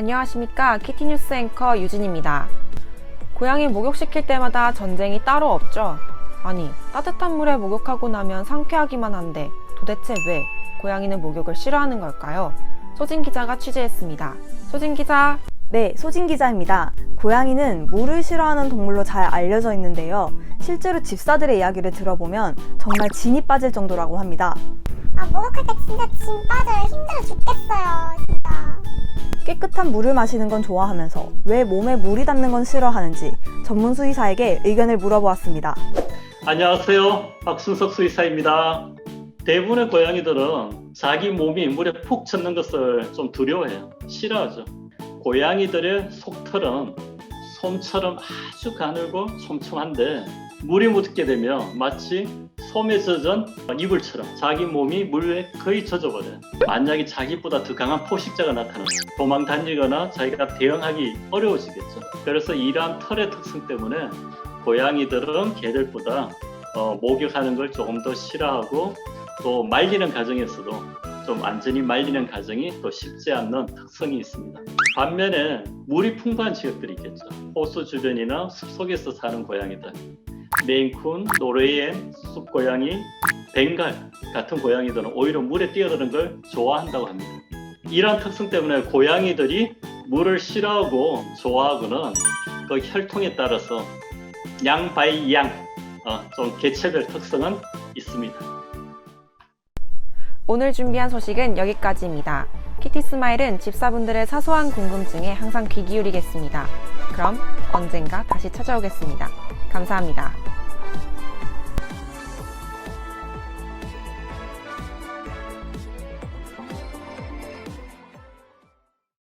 안녕하십니까. 키티뉴스 앵커 유진입니다. 고양이 목욕시킬 때마다 전쟁이 따로 없죠? 아니, 따뜻한 물에 목욕하고 나면 상쾌하기만 한데 도대체 왜 고양이는 목욕을 싫어하는 걸까요? 소진 기자가 취재했습니다. 소진 기자. 네, 소진 기자입니다. 고양이는 물을 싫어하는 동물로 잘 알려져 있는데요. 실제로 집사들의 이야기를 들어보면 정말 진이 빠질 정도라고 합니다. 아 목욕할 때 진짜 진 빠져요 힘들어 죽겠어요 진짜 깨끗한 물을 마시는 건 좋아하면서 왜 몸에 물이 닿는 건 싫어하는지 전문 수의사에게 의견을 물어보았습니다. 안녕하세요. 박순석 수의사입니다. 대부분의 고양이들은 자기 몸이 물에 푹 젖는 것을 좀 두려워해요. 싫어하죠. 고양이들의 속털은 솜처럼 아주 가늘고 촘촘한데 물이 묻게 되면 마치 솜에 젖은 이불처럼 자기 몸이 물에 거의 젖어버려요. 만약에 자기보다 더 강한 포식자가 나타나면 도망 다니거나 자기가 대응하기 어려워지겠죠. 그래서 이러한 털의 특성 때문에 고양이들은 개들보다 어, 목욕하는 걸 조금 더 싫어하고 또 말리는 과정에서도 좀 안전히 말리는 과정이 또 쉽지 않는 특성이 있습니다. 반면에 물이 풍부한 지역들이 있겠죠. 호수 주변이나 숲속에서 사는 고양이들, 메인쿤, 노르웨이엔, 숲고양이, 벵갈 같은 고양이들은 오히려 물에 뛰어드는 걸 좋아한다고 합니다. 이러한 특성 때문에 고양이들이 물을 싫어하고 좋아하고는 그 혈통에 따라서 양 바이 양, 어, 좀 개체별 특성은 있습니다. 오늘 준비한 소식은 여기까지입니다. 키티 스마일은 집사분들의 사소한 궁금증에 항상 귀 기울이겠습니다. 그럼 언젠가 다시 찾아오겠습니다. 감사합니다.